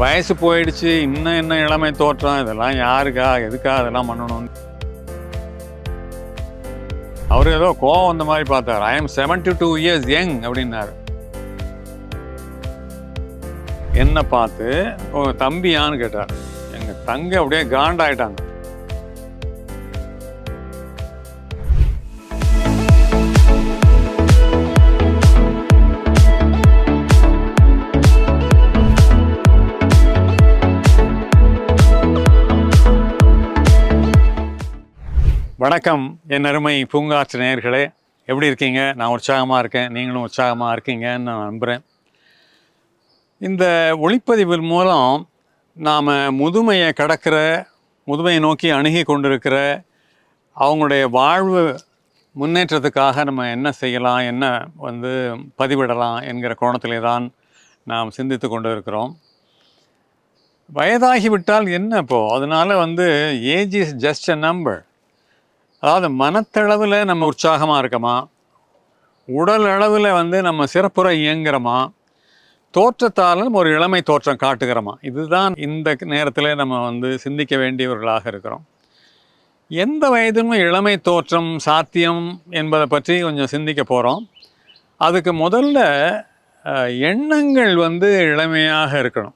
வயசு போயிடுச்சு இன்னும் என்ன இளமை தோற்றம் இதெல்லாம் யாருக்கா எதுக்கா அதெல்லாம் பண்ணணும் அவர் ஏதோ கோவம் வந்த மாதிரி பார்த்தார். I am seventy two years young அப்படின்னாரு. என்ன பார்த்து தம்பியான்னு கேட்டார். எங்க தங்க அப்படியே காண்டாயிட்டாங்க வணக்கம். என் அருமை பூங்காற்று நேயர்களே எப்படி இருக்கீங்க? நான் உற்சாகமாக இருக்கேன். நீங்களும் உற்சாகமாக இருக்கீங்கன்னு நான் நம்புகிறேன் இந்த ஒளிப்பதிவின் மூலம் நாம் முதுமையை கடக்கிற முதுமையை நோக்கி அணுகி கொண்டிருக்கிற அவங்களுடைய வாழ்வு முன்னேற்றத்துக்காக நம்ம என்ன செய்யலாம் என்ன வந்து பதிவிடலாம் என்கிற கோணத்திலே தான் நாம் சிந்தித்து கொண்டு இருக்கிறோம் வயதாகிவிட்டால் என்ன இப்போது அதனால் வந்து age is just a number அதாவது மனத்தளவில் நம்ம உற்சாகமாக இருக்கமா? உடல் அளவில் வந்து நம்ம சிறப்புற இயங்குகிறோமா தோற்றத்தால் ஒரு இளமை தோற்றம் காட்டுகிறோமா? இதுதான் இந்த நேரத்தில் நம்ம வந்து சிந்திக்க வேண்டியவர்களாக இருக்கிறோம். எந்த வயதிலும் இளமை தோற்றம் சாத்தியம் என்பதை பற்றி கொஞ்சம் சிந்திக்க போகிறோம் அதுக்கு முதல்ல எண்ணங்கள் வந்து இளமையாக இருக்கணும்.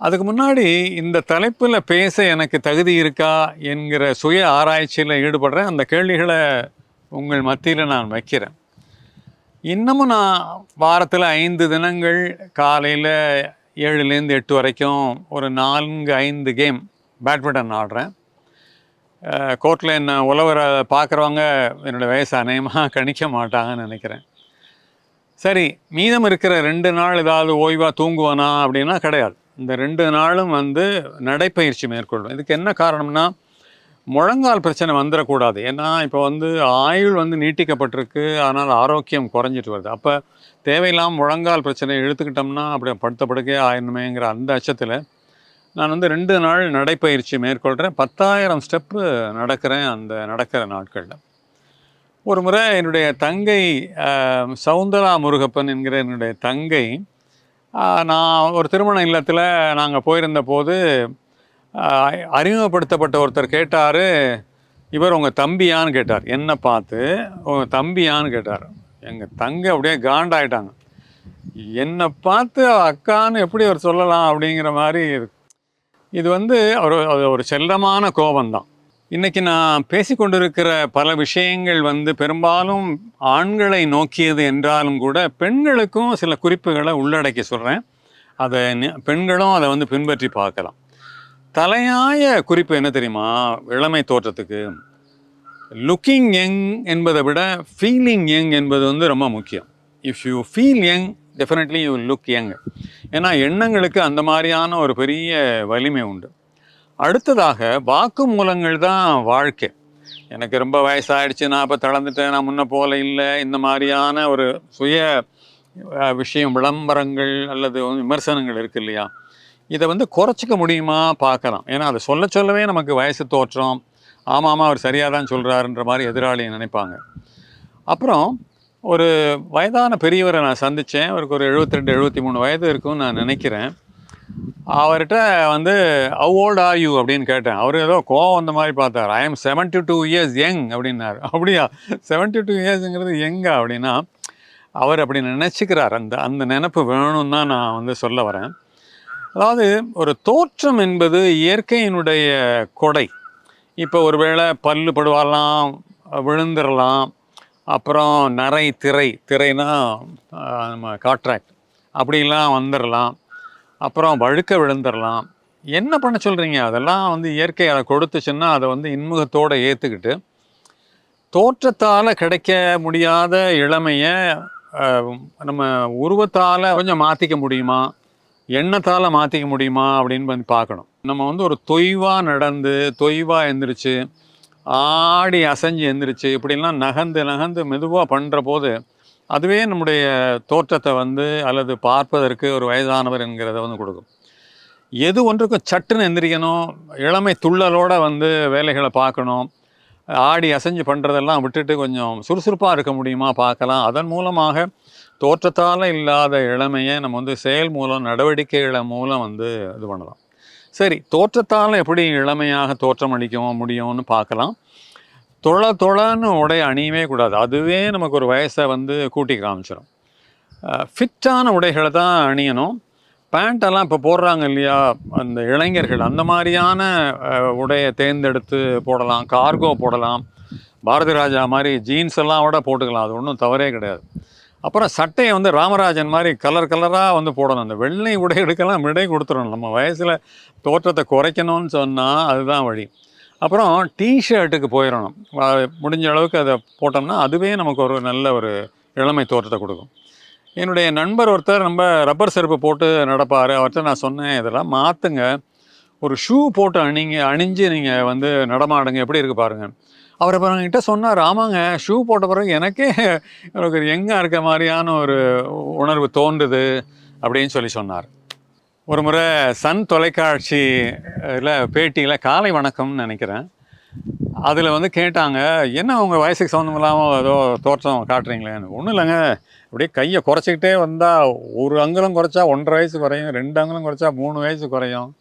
அதுக்கு முன்னாடி இந்த தலைப்பில் பேச எனக்கு தகுதி இருக்கா என்கிற சுய ஆராய்ச்சியில் ஈடுபடுறேன். அந்த கேள்விகளை உங்கள் மத்தியில் நான் வைக்கிறேன். இன்னமும் நான் வாரத்தில் ஐந்து தினங்கள் காலையில் ஏழுலேருந்து எட்டு வரைக்கும் ஒரு நான்கு ஐந்து கேம் பேட்மிண்டன் ஆடுறேன். கோர்ட்டில் என்ன உழவரை பார்க்குறவங்க என்னோடய வயசு அநேகமாக கணிக்க மாட்டாங்கன்னு நினைக்கிறேன். சரி மீதம் இருக்கிற ரெண்டு நாள் ஏதாவது ஓய்வாக தூங்குவானா அப்படின்னா கிடையாது. இந்த ரெண்டு நாளும் வந்து நடைப்பயிற்சி மேற்கொள்ளும் இதுக்கு என்ன காரணம்னா முழங்கால் பிரச்சனை வந்துடக்கூடாது ஏன்னா இப்போ வந்து ஆயுள் வந்து நீட்டிக்கப்பட்டிருக்கு. ஆனால் ஆரோக்கியம் குறைஞ்சிட்டு வருது. அப்போ தேவையில்லாமல் முழங்கால் பிரச்சனை இழுத்துக்கிட்டோம்னா அப்படி படுத்த படுக்கையே ஆயிடணுமேங்கிற அந்த அச்சத்தில் நான் வந்து ரெண்டு நாள் நடைப்பயிற்சி மேற்கொள்கிறேன் பத்தாயிரம் ஸ்டெப்பு நடக்கிறேன் அந்த நடக்கிற நாட்களில். ஒரு முறை என்னுடைய தங்கை சவுந்தரா முருகப்பன் என்கிற என்னுடைய தங்கை நான் ஒரு திருமண இல்லத்தில் நாங்கள் போயிருந்த போது அறிமுகப்படுத்தப்பட்ட ஒருத்தர் கேட்டார் இவர் உங்கள் தம்பியான்னு கேட்டார். என்னை பார்த்து உங்கள் தம்பியான்னு கேட்டார். எங்கள் தங்கை அப்படியே காண்டாயிட்டாங்க. என்னை பார்த்து அக்கான்னு எப்படி அவர் சொல்லலாம் அப்படிங்கிற மாதிரி இது வந்து ஒரு அது ஒரு செல்லமான கோபம்தான். இன்றைக்கி நான் பேசிக்கொண்டிருக்கிற பல விஷயங்கள் வந்து பெரும்பாலும் ஆண்களை நோக்கியது என்றாலும் கூட பெண்களுக்கும் சில குறிப்புகளை உள்ளடக்கி சொல்கிறேன் அதை பெண்களும் அதை வந்து பின்பற்றி பார்க்கலாம். தலையாய குறிப்பு என்ன தெரியுமா? இளமை தோற்றத்துக்கு. லுக்கிங் யங் என்பதை விட ஃபீலிங் யங் என்பது வந்து ரொம்ப முக்கியம். If you feel young definitely you look young ஏன்னா எண்ணங்களுக்கு அந்த மாதிரியான ஒரு பெரிய வலிமை உண்டு. அடுத்ததாக வாக்கு மூலங்கள் தான் வாழ்க்கை. எனக்கு ரொம்ப வயசாயிடுச்சு நான் இப்போ தளர்ந்துட்டேன் நான் முன்ன போல இல்லை. இந்த மாதிரியான ஒரு சுய விஷயம் விளம்பரங்கள் அல்லது விமர்சனங்கள் இருக்கு இல்லையா? இதை வந்து குறைச்சிக்க முடியுமா? பார்க்கலாம். ஏன்னா அதை சொல்ல சொல்லவே நமக்கு வயசு தோற்றம். ஆமாம் ஆமாம் அவர் சரியாக தான் சொல்கிறாருன்ற மாதிரி எதிராளி நினைப்பாங்க. அப்புறம் ஒரு வயதான பெரியவரை நான் சந்தித்தேன் அவருக்கு ஒரு 72 ரெண்டு எழுபத்தி மூணு வயது இருக்கும்னு நான் நினைக்கிறேன். அவர்கிட்ட வந்து ஹவு ஓல்ட் ஆர் யூ அப்படின்னு கேட்டேன். அவர் ஏதோ கோவம் வந்த மாதிரி பார்த்தார். I am seventy two years young அப்படின்னாரு. அப்படியா? செவன்டி டூ இயர்ஸுங்கிறது எங்க அப்படின்னா அவர் அப்படி நினச்சிக்கிறார். அந்த அந்த நினப்பு வேணும்னு தான் நான் வந்து சொல்ல வரேன். அதாவது ஒரு தோற்றம் என்பது இயற்கையினுடைய கொடை. இப்போ ஒருவேளை பல்லு படுவாலாம் விழுந்துடலாம் அப்புறம் நரை திரை திரைனா நம்ம காட்ராக்ட். அப்படிலாம் வந்துடலாம் அப்புறம் வழுக்க விழுந்துடலாம் என்ன பண்ண சொல்கிறீங்க அதெல்லாம் வந்து இயற்கை அதை கொடுத்துச்சுன்னா அதை வந்து இன்முகத்தோடு ஏற்றுக்கிட்டு தோற்றத்தால் கிடைக்க முடியாத இளமையை நம்ம உருவத்தால் கொஞ்சம் மாற்றிக்க முடியுமா? எண்ணத்தால் மாற்றிக்க முடியுமா? அப்படின்னு வந்து பார்க்கணும். நம்ம வந்து ஒரு தொய்வாக நடந்து தொய்வாக எந்திரிச்சு ஆடி அசைஞ்சு எந்திரிச்சு இப்படிலாம் நகர்ந்து நகர்ந்து மெதுவாக பண்ணுற போது அதுவே நம்முடைய தோற்றத்தை வந்து அல்லது பார்ப்பதற்கு ஒரு வயதானவர் என்கிறத வந்து கொடுக்கும். எது ஒன்றுக்கும் சட்டுன்னு எந்திரிக்கணும் இளமை துள்ளலோட வந்து வேலைகளை பார்க்கணும் ஆடி அசைஞ்சு பண்ணுறதெல்லாம் விட்டுட்டு கொஞ்சம் சுறுசுறுப்பாக இருக்க முடியுமா பார்க்கலாம். அதன் மூலமாக தோற்றத்தால் இல்லாத இளமையை நம்ம வந்து செயல் மூலம் நடவடிக்கைகளை மூலம் வந்து இது பண்ணலாம். சரி தோற்றத்தால் எப்படி இளமையாக தோற்றம் அளிக்கவும் முடியும்னு பார்க்கலாம். தொழ தொழன்னு உடை அணியவே கூடாது. அதுவே நமக்கு ஒரு வயசை வந்து கூட்டி காமிச்சிடும் ஃபிட்டான உடைகளை தான் அணியணும். பேண்ட்டெல்லாம் இப்போ போடுறாங்க இல்லையா? அந்த இளைஞர்கள் அந்த மாதிரியான உடையை தேர்ந்தெடுத்து போடலாம். கார்கோ போடலாம். பாரதி ராஜா மாதிரி ஜீன்ஸ் எல்லாம் கூட போட்டுக்கலாம். அது ஒன்றும் தவறே கிடையாது. அப்புறம் சட்டையை வந்து ராமராஜன் மாதிரி கலர் கலராக வந்து போடணும். அந்த வெள்ளை உடை எடுக்கலாம் விடை கொடுத்துடணும். நம்ம வயசில் தோற்றத்தை குறைக்கணும்னு சொன்னால் அதுதான் வழி. அப்புறம் டிஷர்ட்டுக்கு போயிடணும். முடிஞ்ச அளவுக்கு அதை போட்டோம்னா அதுவே நமக்கு ஒரு நல்ல ஒரு இளமை தோற்றத்தை கொடுக்கும். என்னுடைய நண்பர் ஒருத்தர் நம்ம ரப்பர் செருப்பு போட்டு நடப்பார். அவர்கிட்ட நான் சொன்னேன் இதெல்லாம் மாற்றுங்க ஒரு ஷூ போட்டு அணிங்க அணிஞ்சு நீங்கள் வந்து நடமாடுங்க. எப்படி இருக்கு பாருங்க. அவர் அப்புறம் என்கிட்ட சொன்னார் ஆமாங்க ஷூ போட்ட பிறகு எனக்கே எனக்கு ஒரு எங்கே இருக்க மாதிரியான ஒரு உணர்வு தோன்றுது. அப்படின்னு சொல்லி சொன்னார். ஒரு முறை சன் தொலைக்காட்சியில் பேட்டியில் காலை வணக்கம்னு நினைக்கிறேன். அதில் வந்து கேட்டாங்க என்ன உங்கள் வயசுக்கு சம்மந்தம் இல்லாமல் ஏதோ தோற்றம் காட்டுறீங்களேன்னு? ஒன்றும் இல்லைங்க. அப்படியே கையை குறைச்சிக்கிட்டே வந்தால் ஒரு அங்குலம் குறைச்சா ஒன்றரை வயசு குறையும் ரெண்டு அங்குலம் குறைச்சா மூணு வயசு குறையும்.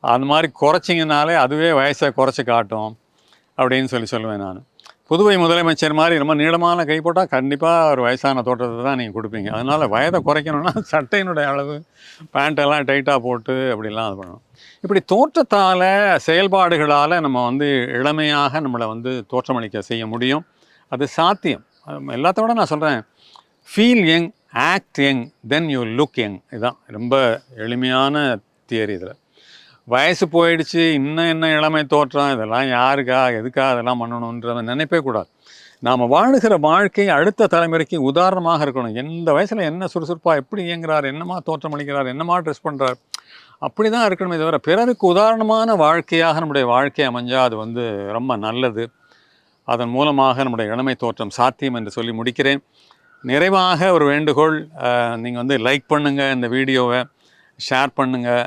அந்த மாதிரி குறைச்சிங்கனாலே அதுவே வயசை குறைச்சி காட்டும். அப்படின்னு சொல்லி சொல்லுவேன் நான். புதுவை முதலமைச்சர் மாதிரி ரொம்ப நீளமான கை போட்டால் கண்டிப்பாக ஒரு வயசான தோற்றத்தை தான் நீங்கள் கொடுப்பீங்க. அதனால் வயதை குறைக்கணும்னா சட்டையினுடைய அளவு பேண்ட்டெல்லாம் டைட்டாக போட்டு அப்படிலாம் இது பண்ணணும். இப்படி தோற்றத்தால் செயல்பாடுகளால் நம்ம வந்து இளமையாக நம்மளை வந்து தோற்றமளிக்க செய்ய முடியும். அது சாத்தியம். எல்லாத்தோட நான் சொல்கிறேன் feel young act young then you look young இதுதான் ரொம்ப எளிமையான தியரி இதில். வயசு போயிடுச்சு இன்னும் என்ன இளமை தோற்றம் இதெல்லாம் யாருக்கா எதுக்கா அதெல்லாம் பண்ணணுன்றத நினைப்பே கூடாது. நாம் வாழுகிற வாழ்க்கை அடுத்த தலைமுறைக்கு உதாரணமாக இருக்கணும். எந்த வயசில் என்ன சுறுசுறுப்பாக எப்படி இயங்குறார் என்னமா தோற்றம் அளிக்கிறார் என்னமா ட்ரெஸ் பண்ணுறார் அப்படி தான் இருக்கணுமே தவிர பிறருக்கு உதாரணமான வாழ்க்கையாக நம்முடைய வாழ்க்கை அமைஞ்சால் அது வந்து ரொம்ப நல்லது. அதன் மூலமாக நம்முடைய இளமை தோற்றம் சாத்தியம் என்று சொல்லி முடிக்கிறேன். நிறைவாக ஒரு வேண்டுகோள் நீங்கள் வந்து லைக் பண்ணுங்கள் இந்த வீடியோவை. ஷேர் பண்ணுங்கள்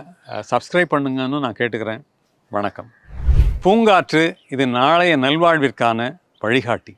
சப்ஸ்கிரைப் பண்ணுங்கன்னு நான் கேட்டுக்கிறேன். வணக்கம். பூங்காற்று இது நாளைய நல்வாழ்விற்கான வழிகாட்டி.